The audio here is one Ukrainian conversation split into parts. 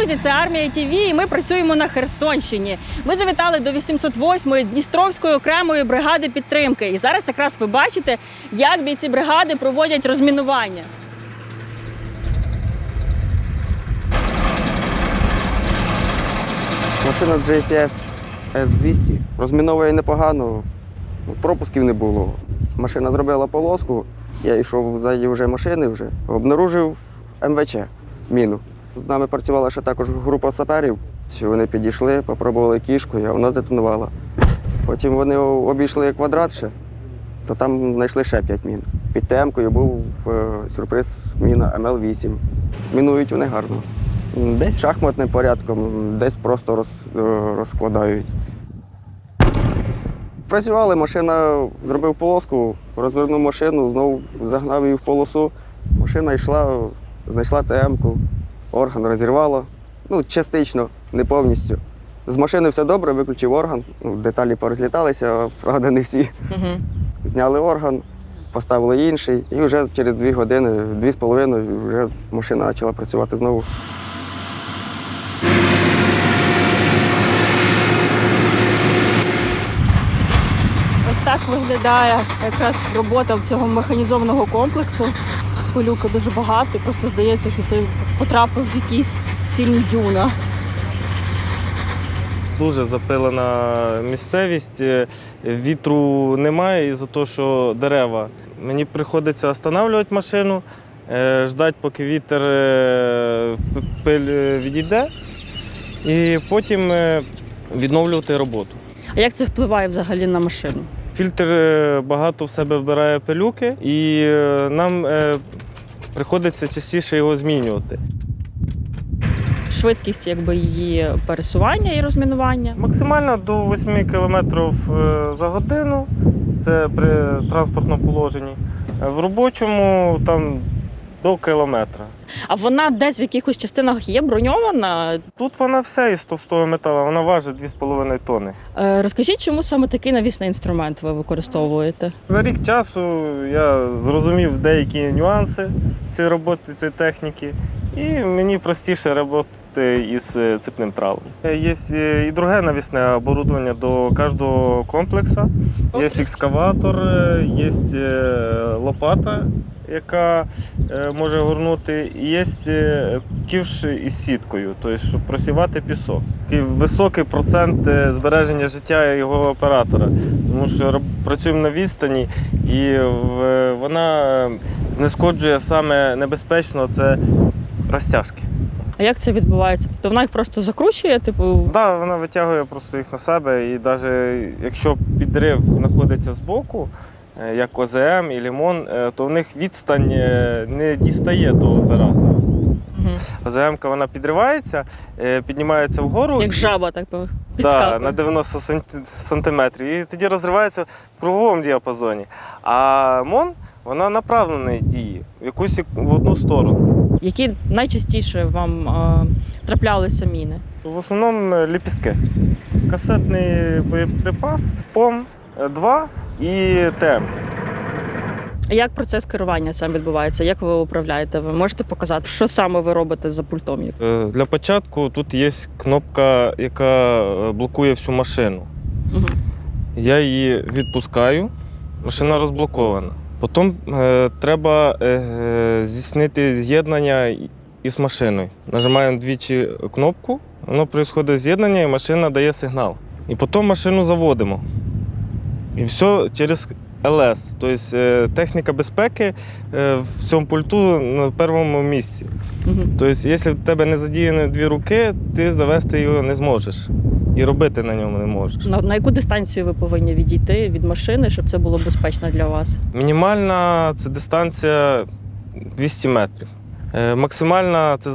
Друзі! Це армія ТВ і ми працюємо на Херсонщині. Ми завітали до 808-ї Дністровської окремої бригади підтримки. І зараз якраз ви бачите, як бійці бригади проводять розмінування. Машина JCS S200 розміновує непогано, ну, пропусків не було. Машина зробила полоску, я йшов ззаді вже машини, вже обнаружив МВЧ міну. З нами працювала ще також група саперів. Вони підійшли, попробували кішкою, а вона детонувала. Потім вони обійшли квадрат ще, то там знайшли ще 5 мін. Під ТМ-кою був е, сюрприз міна МЛ-8. Мінують вони гарно. Десь шахматним порядком, десь просто роз, е, розкладають. Працювали, машина зробив полоску, розвернув машину, знову загнав її в полосу. Машина йшла, знайшла ТМ-ку, орган розірвала. Ну, частично, не повністю. З машини все добре, виключив орган. Ну, деталі порозліталися, правда, не всі. Угу. Зняли орган, поставили інший, і вже через дві години, дві з половиною, вже машина почала працювати знову. Ось так виглядає якраз робота цього механізованого комплексу. Пилюки дуже багато, і просто здається, що ти потрапив в якийсь фільм Дюна. Дуже запилена місцевість, е, вітру немає із-за того, що дерева. Мені приходиться встановлювати машину, е, ждати, поки вітер е, пиль відійде, і потім відновлювати роботу. А як це впливає взагалі на машину? Фільтр багато в себе вбирає пилюки, і нам приходиться частіше його змінювати. Швидкість якби її пересування і розмінування. Максимально до 8 км за годину. Це при транспортному положенні. Е, В робочому там до кілометра. А вона десь в якихось частинах є броньована. Тут вона вся із товстого металу, вона важить 2,5 тонни. Е, Розкажіть, чому саме такий навісний інструмент ви використовуєте? За рік часу я зрозумів деякі нюанси цієї роботи, цієї техніки, і мені простіше працювати із е, цепним тралом. Є е, і друге навісне оборудовання до кожного комплексу. Є екскаватор, е, є е, лопата, яка е, може горнути, і є е, ківш із сіткою, тобто щоб просівати пісок. Такий високий процент е, збереження життя його оператора, тому що працюємо на відстані, і вона е, знешкоджує саме небезпечно це розтяжки. А як це відбувається? Тобто вона їх просто закручує, типу. Да, вона витягує просто їх на себе, і навіть якщо підрив знаходиться збоку, е, як ОЗМ і лімон, е, то в них відстань е, не дістає до оператора. Мгм. ОЗМ вона підривається, піднімається вгору. Як жаба, так би Да, на 90 сантиметрів. І тоді розривається в круговому діапазоні. А МОН вона направленої дії в якусь в одну сторону. Які найчастіше вам е, траплялися міни? В основному е, ліпістки. Касетний боєприпас, ПОМ 2 і ТМки. А Як процес керування сам відбувається? Як ви управляєте? Ви можете показати, що саме ви робите за пультом? Е, Для початку тут є кнопка, яка е, блокує всю машину. Угу. Я її відпускаю, машина розблокована. Потім е, треба е, е, здійснити з'єднання із машиною. Нажимаємо двічі кнопку, воно відбувається з'єднання і машина дає сигнал. І потім машину заводимо. І все через ЛС. Тобто е, техніка безпеки е, в цьому пульту на першому місці. Тобто, якщо в тебе не задіяні дві руки, ти завести його не зможеш. І робити на ньому не можеш. На, на яку дистанцію ви повинні відійти від машини, щоб це було безпечно для вас? Мінімальна це дистанція 200 метрів. Е, Максимальна це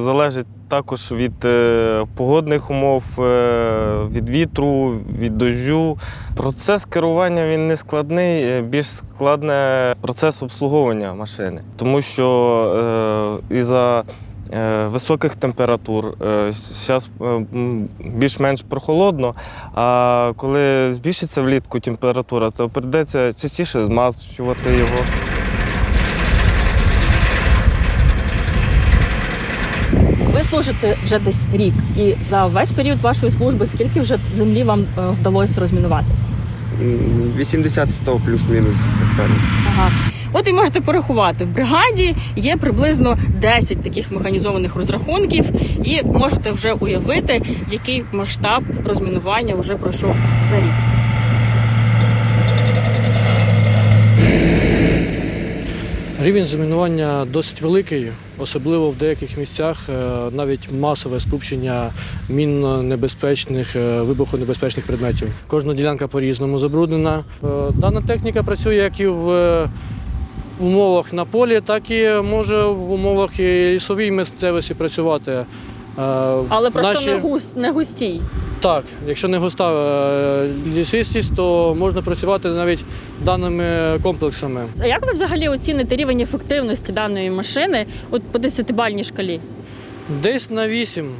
залежить також від е, погодних умов, е, від вітру, від дощу. Процес керування він не складний, е, більш складне процес обслуговування машини, тому що е, із-за е, високих температур зараз більш-менш прохолодно, а коли збільшиться влітку температура, то прийдеться частіше змащувати його. Ви служите вже десь рік, і за весь період вашої служби скільки вже землі вам е, вдалося розмінувати? М, 80-100 плюс-мінус гектарів. Ага. От і можете порахувати. В бригаді є приблизно 10 таких механізованих розрахунків, і можете вже уявити, який масштаб розмінування вже пройшов за рік. Рівень замінування досить великий, особливо в деяких місцях е, навіть масове скупчення мінно-небезпечних, е, вибухонебезпечних предметів. Кожна ділянка по-різному забруднена. Е, Дана техніка працює як і в умовах на полі, так і може в умовах і лісовій місцевості працювати. Е, Але просто наші- не, не густій. так, якщо не густа е, лісистість, то можна працювати навіть даними комплексами. А як ви взагалі оціните рівень ефективності даної машини от по 10-бальній шкалі? Десь на 8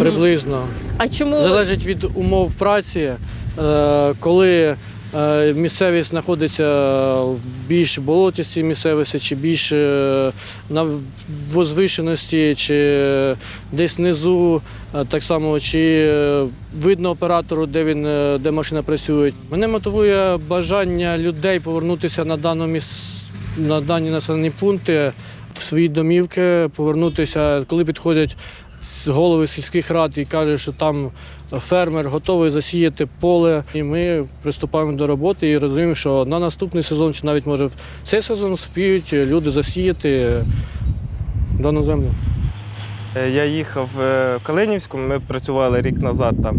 приблизно. А чому Залежить від умов праці. Е, Коли місцевість знаходиться в більш болотистій місцевості, чи більш е, на возвишеності, чи десь внизу, е, так само, чи е, видно оператору, де він е, де машина працює. Мене мотивує бажання людей повернутися на дану міс... на дані населені пункти в свої домівки, повернутися, коли підходять голови сільських рад і каже, що там фермер готовий засіяти поле. І ми приступаємо до роботи і розуміємо, що на наступний сезон, чи навіть може в цей сезон спіють люди засіяти дану землю. Е, Я їхав е, в Калинівську, ми працювали рік назад там.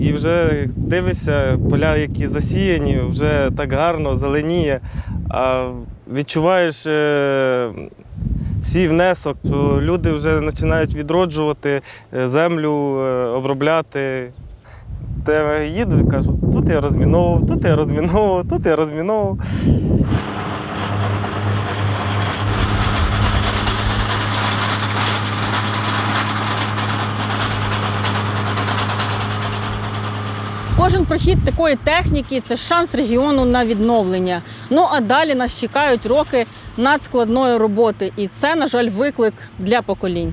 І вже дивишся, поля, які засіяні, вже так гарно зеленіє. А відчуваєш е, свій внесок, що люди вже починають відроджувати е, землю, е, обробляти. Те їду і кажу, тут я розміновував, тут я розміновував, тут я розміновував. Кожен прохід такої техніки це шанс регіону на відновлення. Ну а далі нас чекають роки надскладної роботи, і це, на жаль, виклик для поколінь.